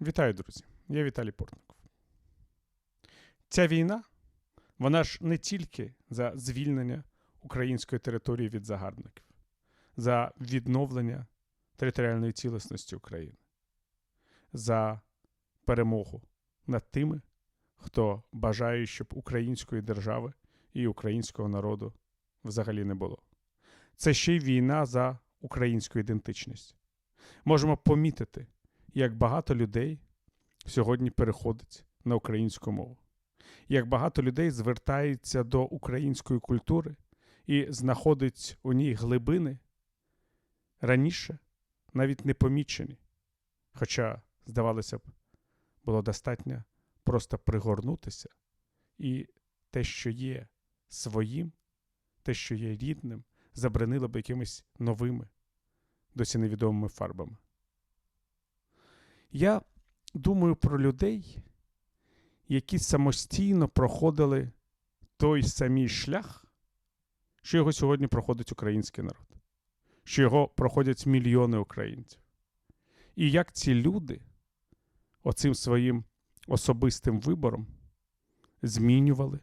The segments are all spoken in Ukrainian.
Вітаю, друзі! Я Віталій Портников. Ця війна, вона ж не тільки за звільнення української території від загарбників, за відновлення територіальної цілісності України, за перемогу над тими, хто бажає, щоб української держави і українського народу взагалі не було. Це ще й війна за українську ідентичність. Можемо помітити, як багато людей сьогодні переходить на українську мову, як багато людей звертається до української культури і знаходить у ній глибини раніше навіть не помічені. Хоча, здавалося б, було достатньо просто пригорнутися, і те, що є своїм, те, що є рідним, забранило б якимись новими, досі невідомими фарбами. Я думаю про людей, які самостійно проходили той самий шлях, що його сьогодні проходить український народ, що його проходять мільйони українців. І як ці люди оцим своїм особистим вибором змінювали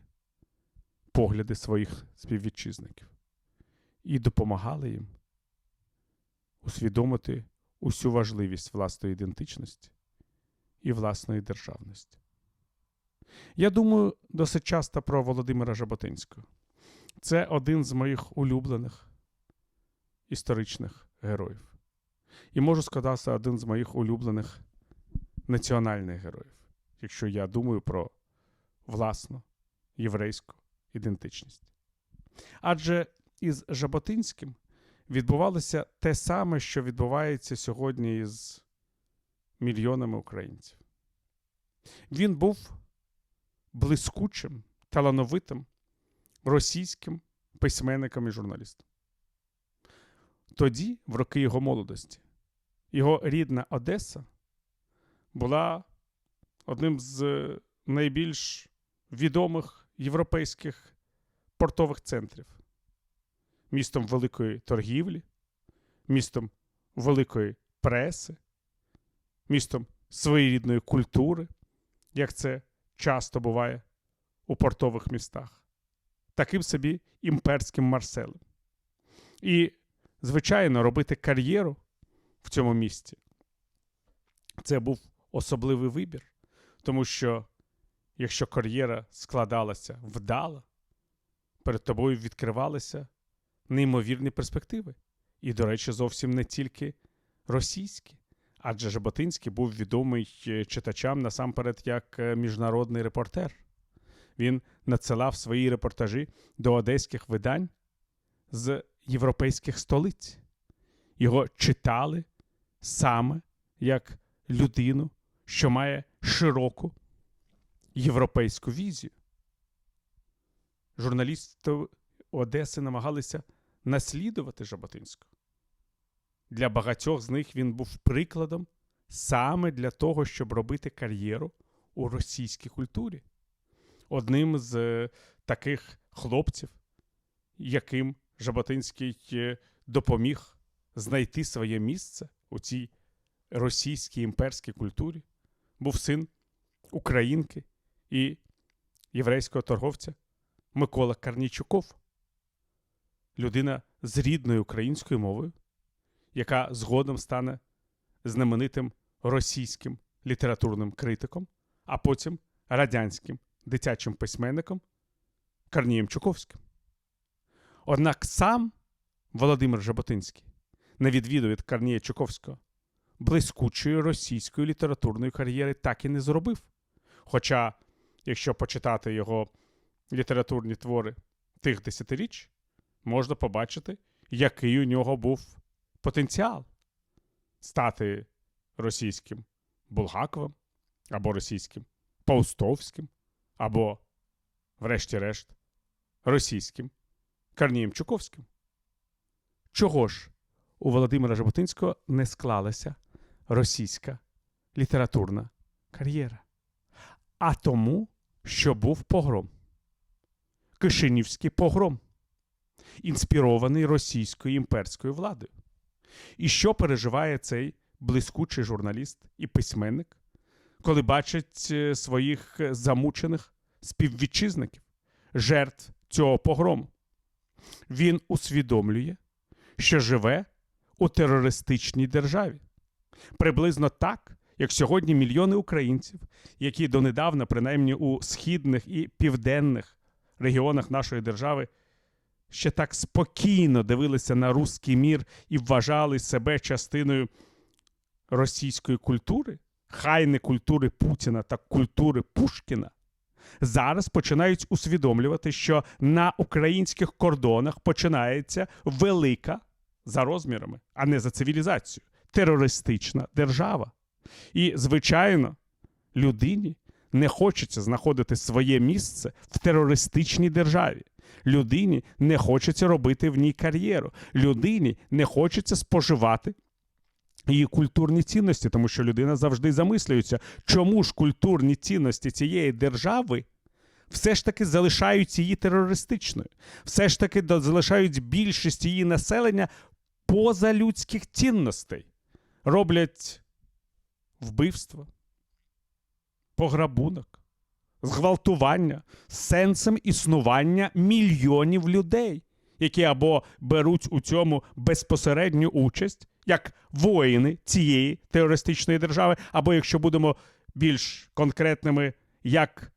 погляди своїх співвітчизників і допомагали їм усвідомити усю важливість власної ідентичності і власної державності. Я думаю досить часто про Володимира Жаботинського. Це один з моїх улюблених історичних героїв. І можу сказати, один з моїх улюблених національних героїв, якщо я думаю про власну єврейську ідентичність. Адже із Жаботинським відбувалося те саме, що відбувається сьогодні із мільйонами українців. Він був блискучим, талановитим російським письменником і журналістом. Тоді, в роки його молодості, його рідна Одеса була одним з найбільш відомих європейських портових центрів, містом великої торгівлі, містом великої преси, містом своєрідної культури, як це часто буває у портових містах, таким собі імперським Марселем. І, звичайно, робити кар'єру в цьому місті це був особливий вибір, тому що якщо кар'єра складалася вдало, перед тобою відкривалися неймовірні перспективи. І, до речі, зовсім не тільки російські. Адже Жаботинський був відомий читачам насамперед як міжнародний репортер. Він надсилав свої репортажі до одеських видань з європейських столиць. Його читали саме як людину, що має широку європейську візію. Журналісти Одеси намагалися наслідувати Жаботинського. Для багатьох з них він був прикладом саме для того, щоб робити кар'єру у російській культурі. Одним з е, таких хлопців, яким Жаботинський е, допоміг знайти своє місце у цій російській імперській культурі, був син українки і єврейського торговця Микола Карнічуков, людина з рідною українською мовою, яка згодом стане знаменитим російським літературним критиком, а потім радянським дитячим письменником Корнієм Чуковським. Однак сам Володимир Жаботинський, на відвіду від Корнія Чуковського, блискучої російської літературної кар'єри так і не зробив. Хоча, якщо почитати його літературні твори тих десятиріч, можна побачити, який у нього був потенціал стати російським Булгаковим або російським Паустовським, або, врешті-решт, російським Корнієм Чуковським. Чого ж у Володимира Жаботинського не склалася російська літературна кар'єра? А тому, що був погром. Кишинівський погром, інспірований російською імперською владою. І що переживає цей блискучий журналіст і письменник, коли бачить е, своїх е, замучених співвітчизників, жертв цього погрому. Він усвідомлює, що живе у терористичній державі. Приблизно так, як сьогодні мільйони українців, які донедавна, принаймні у східних і південних регіонах нашої держави, ще так спокійно дивилися на руський мір і вважали себе частиною російської культури, хай не культури Путіна та культури Пушкіна, зараз починають усвідомлювати, що на українських кордонах починається велика за розмірами, а не за цивілізацію, терористична держава. І, звичайно, людині не хочеться знаходити своє місце в терористичній державі. Людині не хочеться робити в ній кар'єру. Людині не хочеться споживати її культурні цінності, тому що людина завжди замислюється, чому ж культурні цінності цієї держави все ж таки залишають її терористичною, все ж таки залишають більшість її населення поза людських цінностей, роблять вбивство, пограбунок, зґвалтування сенсом існування мільйонів людей, які або беруть у цьому безпосередню участь як воїни цієї терористичної держави, або якщо будемо більш конкретними, як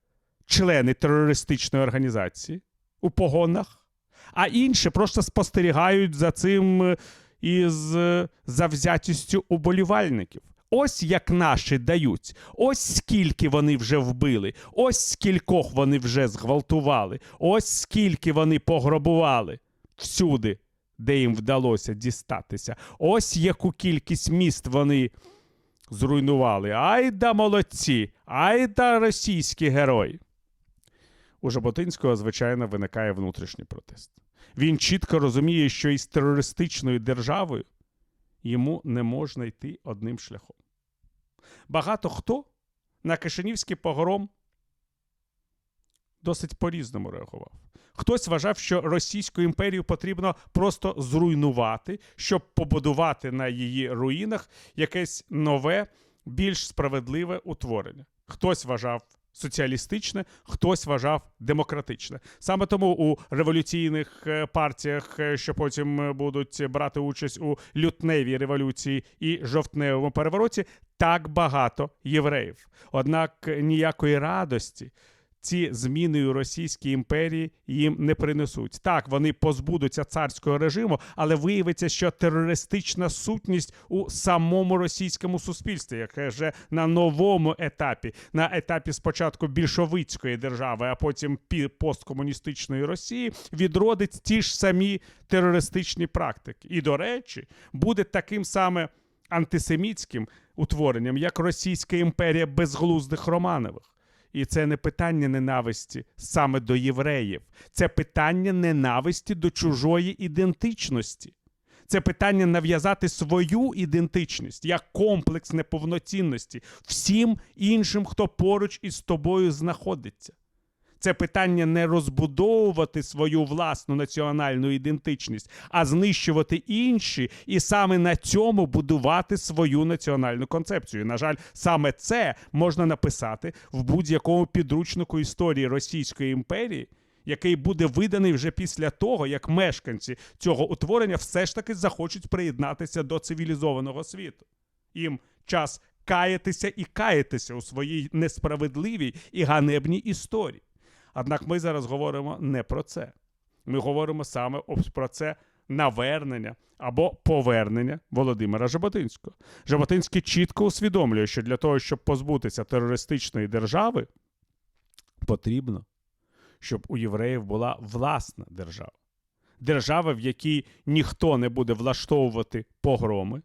члени терористичної організації у погонах, а інші просто спостерігають за цим е, із е, завзятістю уболівальників. Ось як наші дають, ось скільки вони вже вбили, ось скількох вони вже зґвалтували, ось скільки вони пограбували всюди, де їм вдалося дістатися. Ось яку кількість міст вони зруйнували. Ай да молодці! Ай да російські герої! У Жаботинського, звичайно, виникає внутрішній протест. Він чітко розуміє, що із терористичною державою йому не можна йти одним шляхом. Багато хто на Кишинівський погром досить по-різному реагував. Хтось вважав, що Російську імперію потрібно просто зруйнувати, щоб побудувати на її руїнах якесь нове, більш справедливе утворення. Хтось вважав соціалістичне, хтось вважав демократичне. Саме тому у революційних е, партіях, е, що потім е, будуть брати участь у лютневій революції і жовтневому перевороті, так багато євреїв. Однак ніякої радості ці зміни у Російській імперії їм не принесуть. Так, вони позбудуться царського режиму, але виявиться, що терористична сутність у самому російському суспільстві, яке вже на новому етапі, на етапі спочатку більшовицької держави, а потім посткомуністичної Росії, відродить ті ж самі терористичні практики. І, до речі, буде таким саме антисемітським утворенням, як Російська імперія безглуздих Романових. І це не питання ненависті саме до євреїв, це питання ненависті до чужої ідентичності. Це питання нав'язати свою ідентичність як комплекс неповноцінності всім іншим, хто поруч із тобою знаходиться. Це питання не розбудовувати свою власну національну ідентичність, а знищувати інші і саме на цьому будувати свою національну концепцію. На жаль, саме це можна написати в будь-якому підручнику історії Російської імперії, який буде виданий вже після того, як мешканці цього утворення все ж таки захочуть приєднатися до цивілізованого світу. Їм час каятися і каятися у своїй несправедливій і ганебній історії. Однак ми зараз говоримо не про це. Ми говоримо саме про це навернення або повернення Володимира Жаботинського. Жаботинський чітко усвідомлює, що для того, щоб позбутися терористичної держави, потрібно, щоб у євреїв була власна держава. Держава, в якій ніхто не буде влаштовувати погроми,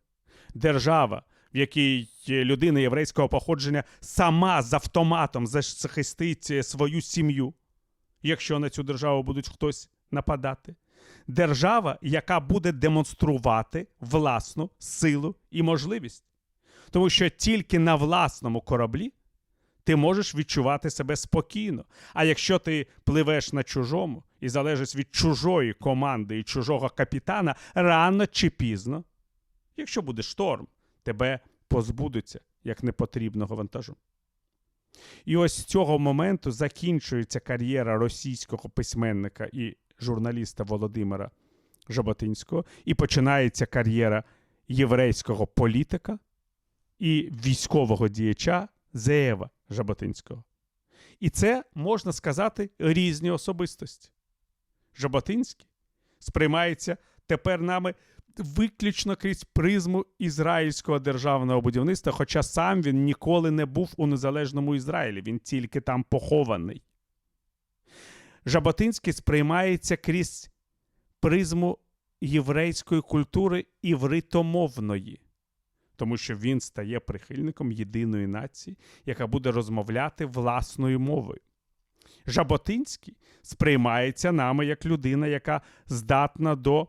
держава, в якій людина єврейського походження сама з автоматом захистить свою сім'ю, якщо на цю державу будуть хтось нападати. Держава, яка буде демонструвати власну силу і можливість. Тому що тільки на власному кораблі ти можеш відчувати себе спокійно. А якщо ти пливеш на чужому і залежиш від чужої команди і чужого капітана, рано чи пізно, якщо буде шторм, тебе позбудуться як непотрібного вантажу. І ось з цього моменту закінчується кар'єра російського письменника і журналіста Володимира Жаботинського, і починається кар'єра єврейського політика і військового діяча Зеєва Жаботинського. І це, можна сказати, різні особистості. Жаботинський сприймається тепер нами виключно крізь призму ізраїльського державного будівництва, хоча сам він ніколи не був у незалежному Ізраїлі, він тільки там похований. Жаботинський сприймається крізь призму єврейської культури івритомовної, тому що він стає прихильником єдиної нації, яка буде розмовляти власною мовою. Жаботинський сприймається нами як людина, яка здатна до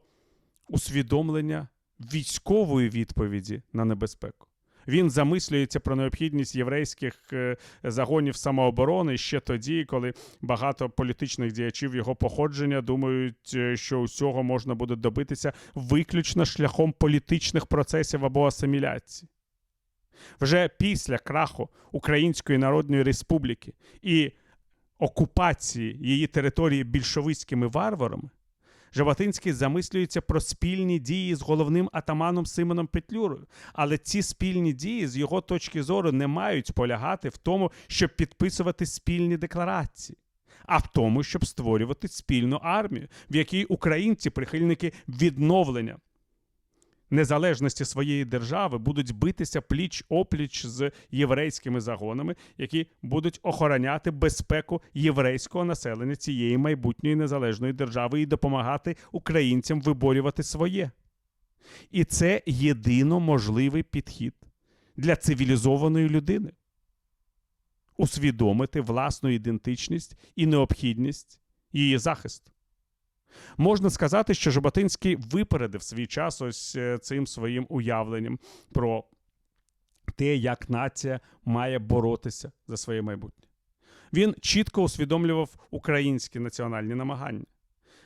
усвідомлення військової відповіді на небезпеку. Він замислюється про необхідність єврейських е, загонів самооборони ще тоді, коли багато політичних діячів його походження думають, е, що усього можна буде добитися виключно шляхом політичних процесів або асиміляції. Вже після краху Української Народної Республіки і окупації її території більшовицькими варварами, Жаботинський замислюється про спільні дії з головним атаманом Симоном Петлюрою. Але ці спільні дії з його точки зору не мають полягати в тому, щоб підписувати спільні декларації, а в тому, щоб створювати спільну армію, в якій українці, прихильники відновлення незалежності своєї держави, будуть битися пліч опліч з єврейськими загонами, які будуть охороняти безпеку єврейського населення цієї майбутньої незалежної держави і допомагати українцям виборювати своє. І це єдино можливий підхід для цивілізованої людини. Усвідомити власну ідентичність і необхідність її захисту. Можна сказати, що Жаботинський випередив свій час ось е, цим своїм уявленням про те, як нація має боротися за своє майбутнє. Він чітко усвідомлював українські національні намагання.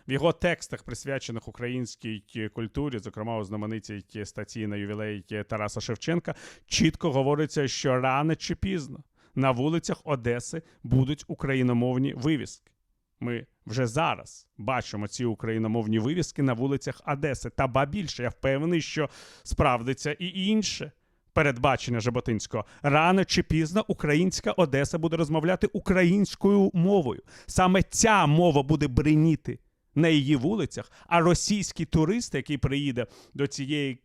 В його текстах, присвячених українській культурі, зокрема у знаменитій статті на ювілей Тараса Шевченка, чітко говориться, що рано чи пізно на вулицях Одеси будуть україномовні вивіски. Ми вже зараз бачимо ці україномовні вивіски на вулицях Одеси. Та ба більше, я впевнений, що справдиться і інше передбачення Жаботинського. Рано чи пізно українська Одеса буде розмовляти українською мовою. Саме ця мова буде бриніти на її вулицях, а російський турист, який приїде до цієї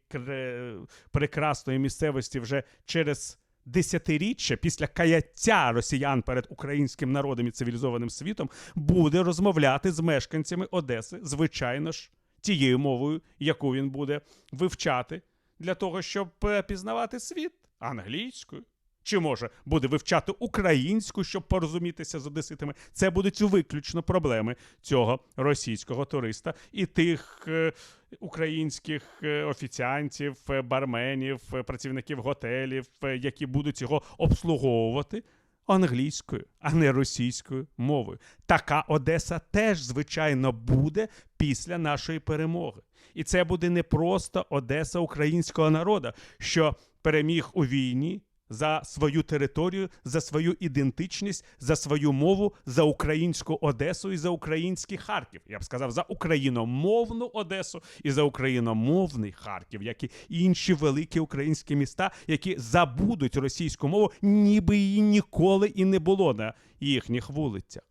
прекрасної місцевості вже через десятиріччя після каяття росіян перед українським народом і цивілізованим світом буде розмовляти з мешканцями Одеси, звичайно ж, тією мовою, яку він буде вивчати для того, щоб е, пізнавати світ англійською. Чи може буде вивчати українську, щоб порозумітися з одеситами? Це будуть виключно проблеми цього російського туриста і тих е, українських е, офіціантів, е, барменів, працівників готелів, які будуть його обслуговувати англійською, а не російською мовою. Така Одеса теж, звичайно, буде після нашої перемоги. І це буде не просто Одеса українського народу, що переміг у війні за свою територію, за свою ідентичність, за свою мову, за українську Одесу і за український Харків. Я б сказав, за україномовну Одесу і за україномовний Харків, як і інші великі українські міста, які забудуть російську мову, ніби її ніколи і не було на їхніх вулицях.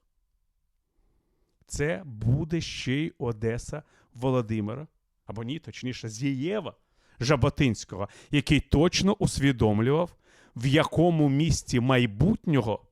Це буде ще й Одеса Володимира, або ні, точніше, Зієва Жаботинського, який точно усвідомлював, в якому місті майбутнього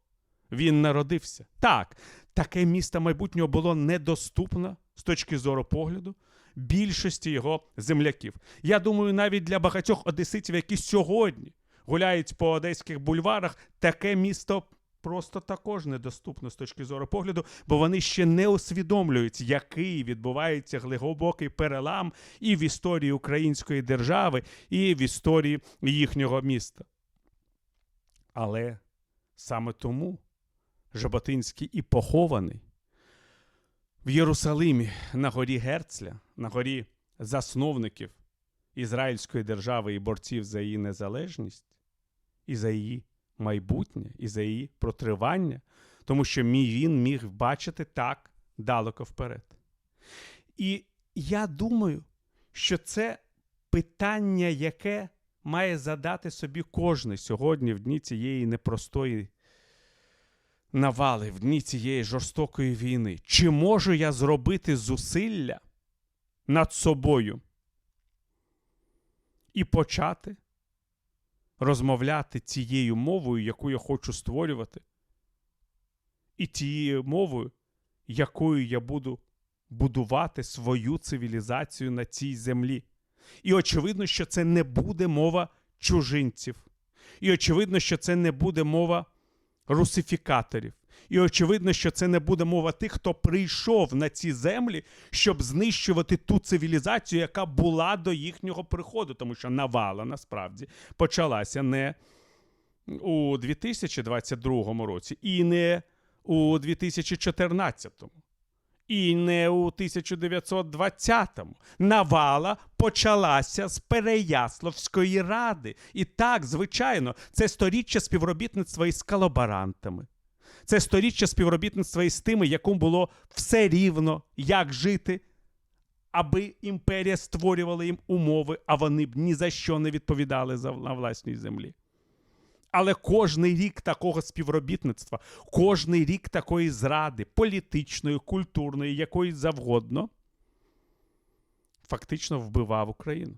він народився. Так, таке місто майбутнього було недоступно з точки зору погляду більшості його земляків. Я думаю, навіть для багатьох одеситів, які сьогодні гуляють по одеських бульварах, таке місто. Просто також недоступно з точки зору погляду, бо вони ще не усвідомлюють, який відбувається глибокий перелам і в історії української держави, і в історії їхнього міста. Але саме тому Жаботинський і похований в Єрусалимі на горі Герцля, на горі засновників Ізраїльської держави і борців за її незалежність і за її майбутнє і за її протривання, тому що мій він міг бачити так далеко вперед. І я думаю, що це питання, яке має задати собі кожен сьогодні, в дні цієї непростої навали, в дні цієї жорстокої війни. Чи можу я зробити зусилля над собою і почати розмовляти цією мовою, яку я хочу створювати, і тією мовою, якою я буду будувати свою цивілізацію на цій землі. І очевидно, що це не буде мова чужинців. І очевидно, що це не буде мова русифікаторів. І очевидно, що це не буде мова тих, хто прийшов на ці землі, щоб знищувати ту цивілізацію, яка була до їхнього приходу, тому що навала насправді почалася не у 2022 році і не у 2014. І не у 1920-му. Навала почалася з Переяславської ради. І так, звичайно, це сторіччя співробітництва із колаборантами. Це сторіччя співробітництва із тими, якому було все рівно, як жити, аби імперія створювала їм умови, а вони б ні за що не відповідали за, на власній землі. Але кожний рік такого співробітництва, кожний рік такої зради, політичної, культурної, якої завгодно, фактично вбивав Україну.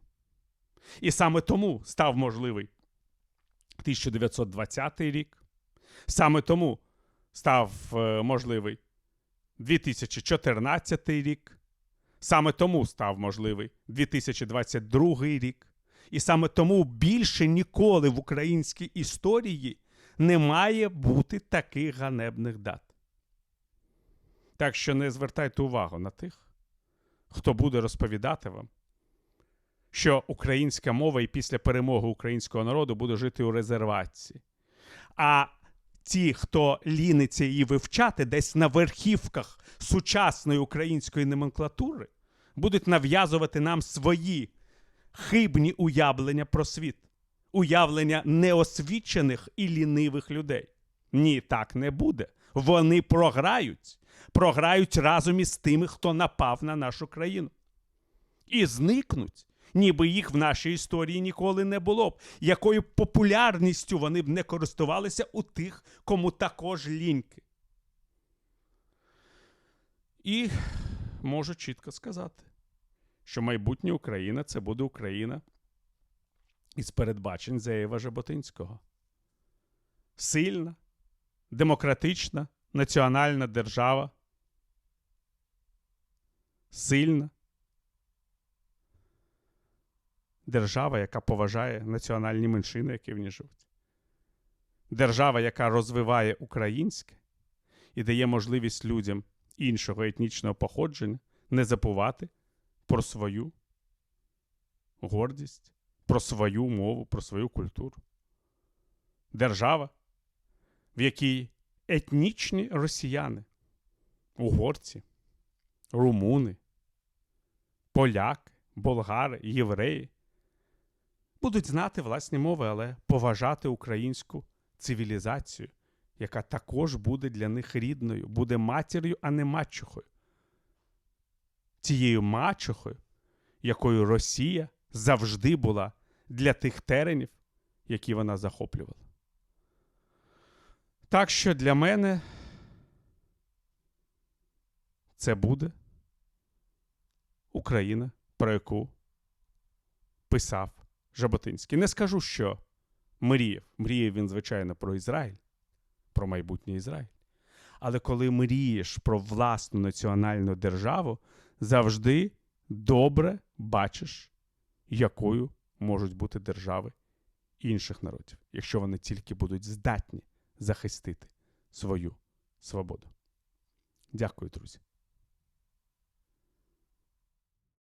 І саме тому став можливий 1920 рік, саме тому став е, можливий 2014 рік, саме тому став можливий 2022 рік. І саме тому більше ніколи в українській історії не має бути таких ганебних дат. Так що не звертайте увагу на тих, хто буде розповідати вам, що українська мова і після перемоги українського народу буде жити у резервації. А ті, хто ліниться її вивчати десь на верхівках сучасної української номенклатури, будуть нав'язувати нам свої хибні уявлення про світ, уявлення неосвічених і лінивих людей. Ні, так не буде. Вони програють, програють разом із тими, хто напав на нашу країну. І зникнуть, ніби їх в нашій історії ніколи не було б. Якою популярністю вони б не користувалися у тих, кому також ліньки. І можу чітко сказати, що майбутнє Україна це буде Україна із передбачень Зеєва Жаботинського. Сильна, демократична, національна держава. Сильна. Держава, яка поважає національні меншини, які в ній живуть. Держава, яка розвиває українське і дає можливість людям іншого етнічного походження не забувати про свою гордість, про свою мову, про свою культуру. Держава, в якій етнічні росіяни, угорці, румуни, поляки, болгари, євреї будуть знати власні мови, але поважати українську цивілізацію, яка також буде для них рідною, буде матір'ю, а не мачухою тією мачухою, якою Росія завжди була для тих теренів, які вона захоплювала. Так що для мене це буде Україна, про яку писав Жаботинський. Не скажу, що мріяв. Мріяв він, звичайно, про Ізраїль, про майбутнє Ізраїль. Але коли мрієш про власну національну державу, завжди добре бачиш, якою можуть бути держави інших народів, якщо вони тільки будуть здатні захистити свою свободу. Дякую, друзі.